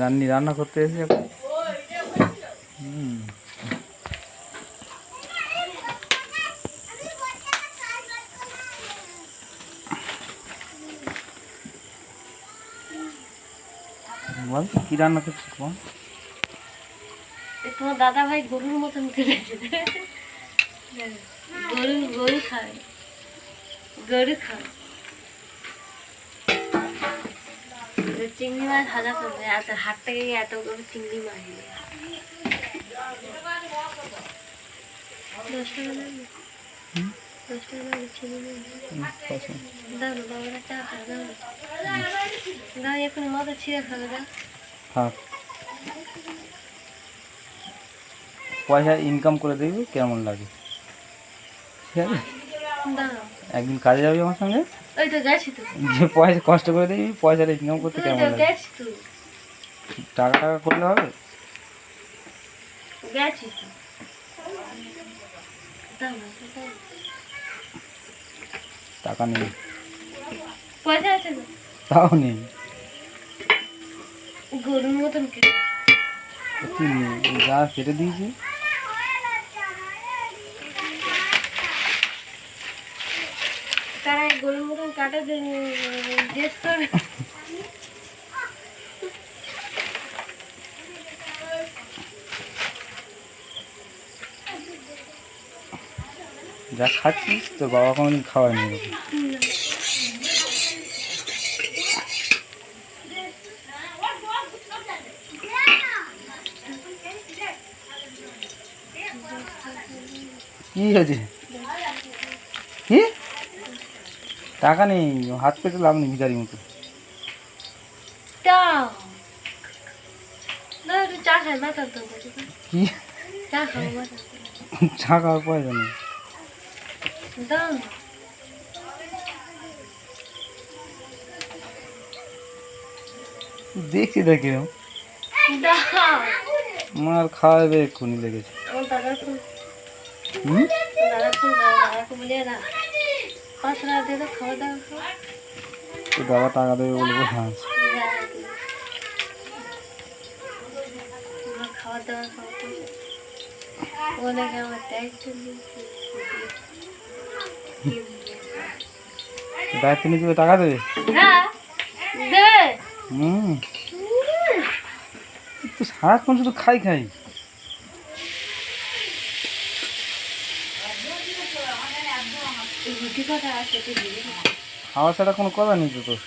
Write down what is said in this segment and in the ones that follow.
রান্নি, রান্না করতে এসে বল, কি রান্না করছিস বল? তোমার দাদা ভাই গরুর মতন করেছে গরু গরু খায়। গরু খায়। চিংড়ি মাছ ভাজা করবে এত থেকে এত করে চিংড়ি মাছ এখন মাথা ছিঁড়ে খাবে দাও। পয়সা ইনকাম করে দেখবি কেমন লাগে। ঠিক আছে? একদিন কাজে যাবি আমার সঙ্গে? ওই তো গেছি তো। যে পয়সা কষ্ট করে দেখবি পয়সাটা ইনকাম করতে কেমন লাগে? গেছি তো। টাকা টাকা করলে হবে? গেছি তো। টাকা নেই। পয়সা আছে তাও নেই। গরুর মতন কেটে। যা কেটে দিয়েছি। তারা গরুর মতন কাটা ড্রেস করে। যা খাচ্ছিস, তোর বাবা কোনোদিন খাওয়ায়নি এরকম। কি হয়েছে? কি? টাকা নেই হাত পেতে লাভ নেই ভিখারির মতো। কি? চা খাওয়ার পয়সা নেই। দেখছি দেখি মার খাওয়াবে এক্ষুনি লেগেছে। হুম? দাদার ফোন দাদাকে বলিয়ে না পাঁচশো টাকা দিয়ে দাও খাওয়া দাওয়া খাও তো বাবা টাকা দেবে বলব হ্যাঁ। খাওয়া দাওয়া ওনাকে আমার দায়িত্ব দায়িত্ব নিয়ে দেবে টাকা দেবে? হ্যাঁ দে হুম। তো সারাক্ষণ শুধু খাই খাই। খাওয়া ছাড়া কোনো কথা নেই তো তোর।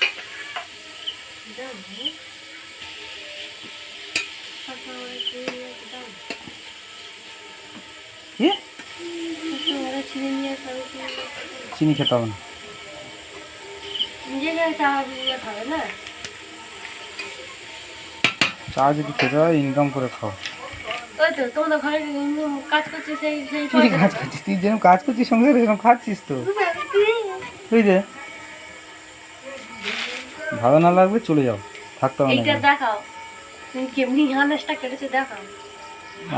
চিনি খেতে হবে না। চা যদি খেতে হয় ইনকাম করে খাও। ওই তো তোমাদের ঘরে কাজ করছে সেই সেই কাজ করছিস? তুই যেরকম কাজ করছিস সংসারে এরকম খাচ্ছিস তো। তুই যে। ভালো না লাগবে চলে যাও। থাকতে হবে এইটা দেখাও। কেমনি আনাজটা কেটেছে দেখাও।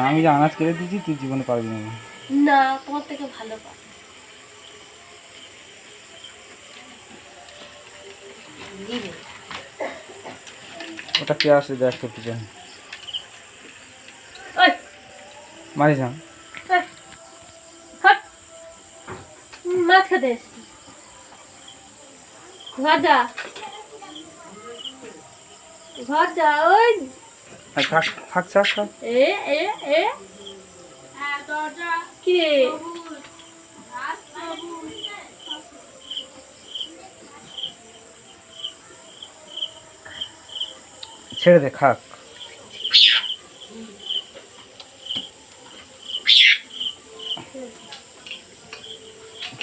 আমি যে আনাজ কেটে দিয়েছি তুই জীবনে পারবি না। না তোমার থেকে ভালো পা ওটা কে আসে দেখ তোর পিছনে ওই মারিস না ওই হট মাছ খেতে এসছি। ঘর যা। ওই। আর থাক থাক থাক থাক এ এ এ। কি রে? ছেড়ে দে খাক।